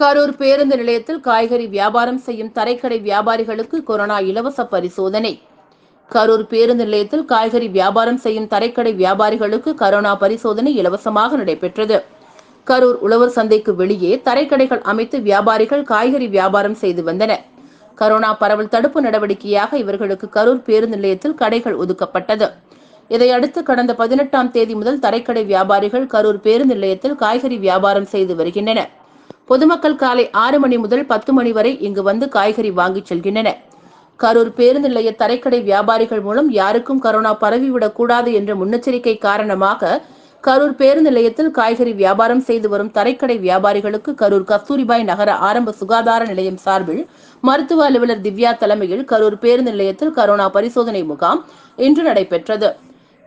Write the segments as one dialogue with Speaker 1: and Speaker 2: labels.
Speaker 1: கரூர் பேருந்து நிலையத்தில் காய்கறி வியாபாரம் செய்யும் தரைக்கடை வியாபாரிகளுக்கு கொரோனா இலவச பரிசோதனை. கரூர் பேருந்து நிலையத்தில் காய்கறி வியாபாரம் செய்யும் தரைக்கடை வியாபாரிகளுக்கு கரோனா பரிசோதனை இலவசமாக நடைபெற்றது. கரூர் உழவர் சந்தைக்கு வெளியே தரைக்கடைகள் அமைத்து வியாபாரிகள் காய்கறி வியாபாரம் செய்து வந்தனர். கரோனா பரவல் தடுப்பு நடவடிக்கையாக இவர்களுக்கு கரூர் பேருந்து நிலையத்தில் கடைகள் ஒதுக்கப்பட்டது. இதையடுத்து கடந்த பதினெட்டாம் தேதி முதல் தரைக்கடை வியாபாரிகள் கரூர் பேருந்து நிலையத்தில் காய்கறி வியாபாரம் செய்து வருகின்றனர். பொதுமக்கள் காலை ஆறு மணி முதல் பத்து மணி வரை இங்கு வந்து காய்கறி வாங்கிச் செல்கின்றனர் கரூர் பேருந்து நிலைய தரைக்கடை வியாபாரிகள் மூலம் யாருக்கும் கரோனா பரவிவிடக் கூடாது என்ற முன்னெச்சரிக்கை காரணமாக கரூர் பேருந்து நிலையத்தில் காய்கறி வியாபாரம் செய்து வரும் தரைக்கடை வியாபாரிகளுக்கு கரூர் கஸ்தூரிபாய் நகர ஆரம்ப சுகாதார நிலையம் சார்பில் மருத்துவ அலுவலர் திவ்யா தலைமையில் கரூர் பேருந்து நிலையத்தில் கரோனா பரிசோதனை முகாம் இன்று நடைபெற்றது.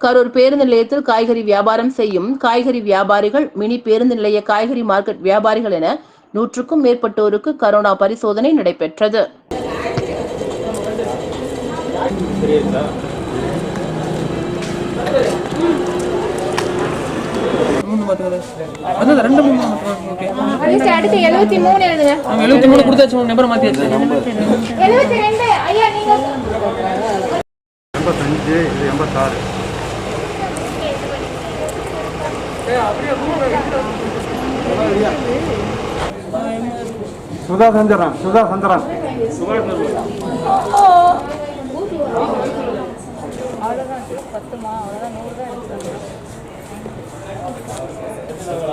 Speaker 1: கரூர் பேருந்து நிலையத்தில் காய்கறி வியாபாரம் செய்யும் காய்கறி வியாபாரிகள் மினி பேருந்து நிலைய காய்கறி மார்க்கெட் வியாபாரிகள் என நூற்றுக்கும் மேற்பட்டோருக்கு கரோனா பரிசோதனை நடைபெற்றது.
Speaker 2: அடுத்து எழுபத்தி மூணு எழுதுங்க.
Speaker 3: எழுபத்தி மூணு கொடுத்தாச்சு உங்க நம்பர் மாற்றியாச்சு
Speaker 2: எழுபத்தி ரெண்டு ஐயா நீங்க
Speaker 4: எண்பத்தஞ்சு இது எண்பத்தாறு. சுதா சந்திரன் சுதா சந்திரன்
Speaker 2: பத்துமா? அவ்வளோதான் நூறு தான்